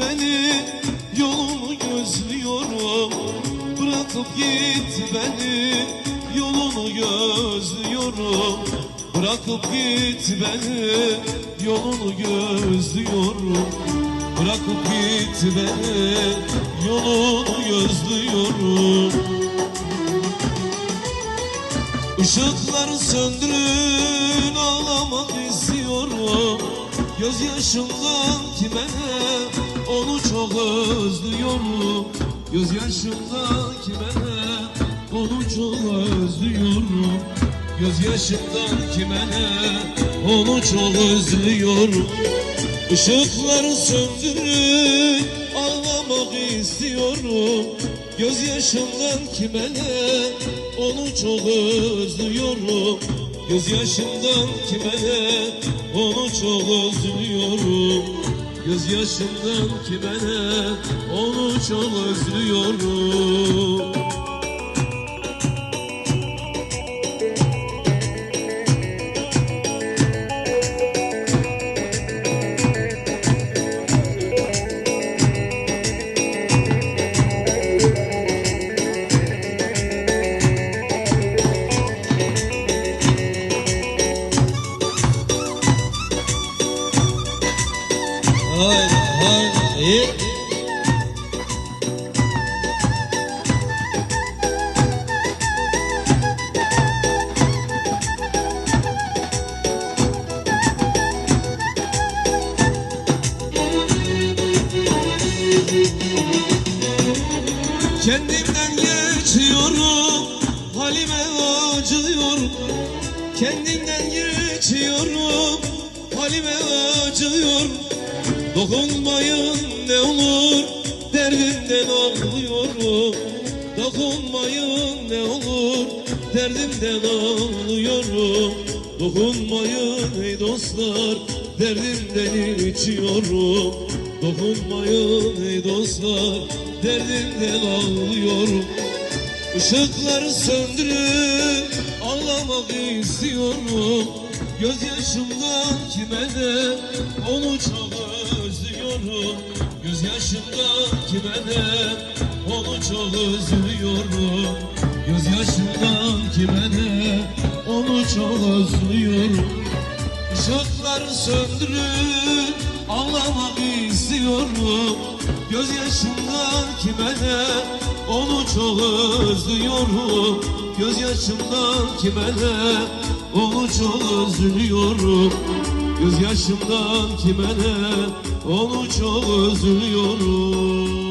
beni Yolunu gözlüyorum. Bırakıp git beni Yolunu gözlüyorum. Bırakıp git beni Yolunu gözlüyorum. Bırakıp git beni Yolunu gözlüyorum. Işıkları söndürün ağlamak istiyorum Gözyaşımdan kime ne onu çok özlüyorum. Gözyaşımdan kime ne onu çok özlüyorum. Gözyaşımdan kime ne onu çok özlüyorum. Işıkları söndürün ağlamak istiyorum. Gözyaşımdan kime ne onu çok özlüyorum Gözyaşımdan kime ne onu çok özlüyorum. Gözyaşımdan kime ne onu çok özlüyorum Kendimden geçiyorum Halime acıyorum. Kendimden geçiyorum Halime acıyorum Dokunmayın ne olur Derdimden ağlıyorum. Dokunmayın ne olur Derdimden ağlıyorum. Dokunmayın ey dostlar Derdimden içiyorum Dokunmayın ey dostlar Derdimden ağlıyorum. Işıkları söndürün Ağlamak istiyorum Gözyaşımdan kime ne Onu çok özlüyorum. Gözyaşımdan kime ne Onu çok özlüyorum. Gözyaşımdan kime ne Onu çok özlüyorum. Işıkları söndürün Ağlamak istiyorum. Gözyaşımdan kime ne Onu çok özlüyorum. Gözyaşımdan kime ne Çok özlüyorum Gözyaşımdan kime ne? Onu çok özlüyorum